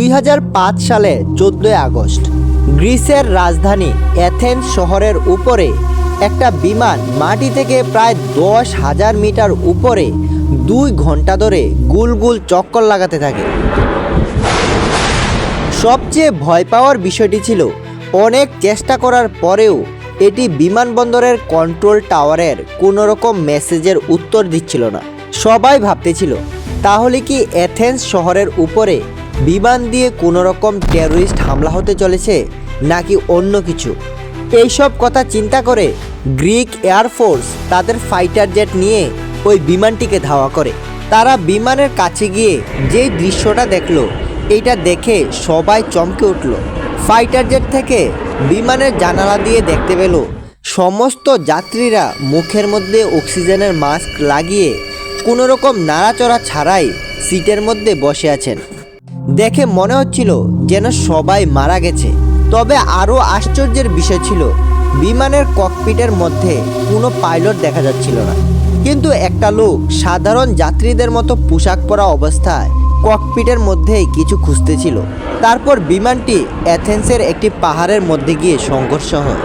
দুই হাজার পাঁচ সালে চোদ্দোই আগস্ট, গ্রিসের রাজধানী অ্যাথেন্স শহরের উপরে একটা বিমান মাটি থেকে প্রায় দশ হাজার মিটার উপরে দুই ঘণ্টা ধরে গুল গুল চক্কর লাগাতে থাকে। সবচেয়ে ভয় পাওয়ার বিষয়টি ছিল অনেক চেষ্টা করার পরেও এটি বিমানবন্দরের কন্ট্রোল টাওয়ারের কোনো রকম মেসেজের উত্তর দিচ্ছিল না। সবাই ভাবতেছিল, তাহলে কি অ্যাথেন্স শহরের উপরে বিমান দিয়ে কোনো রকম টেররিস্ট হামলা হতে চলেছে নাকি অন্য কিছু? এইসব কথা চিন্তা করে গ্রিক এয়ারফোর্স তাদের ফাইটার জেট নিয়ে ওই বিমানটিকে ধাওয়া করে। তারা বিমানের কাছে গিয়ে যেই দৃশ্যটা দেখল, এইটা দেখে সবাই চমকে উঠল। ফাইটার জেট থেকে বিমানের জানালা দিয়ে দেখতে পেল, সমস্ত যাত্রীরা মুখের মধ্যে অক্সিজেনের মাস্ক লাগিয়ে কোনো রকম নাড়াচড়া ছাড়াই সিটের মধ্যে বসে আছেন। দেখে মনে হচ্ছিল যেন সবাই মারা গেছে। তবে আরও আশ্চর্যের বিষয় ছিল, বিমানের ককপিটের মধ্যে কোনো পাইলট দেখা যাচ্ছিল না। কিন্তু একটা লোক সাধারণ যাত্রীদের মতো পোশাক পরা অবস্থায় ককপিটের মধ্যেই কিছু খুঁজতেছিল। তারপর বিমানটি অ্যাথেন্সের একটি পাহাড়ের মধ্যে গিয়ে সংঘর্ষ হয়।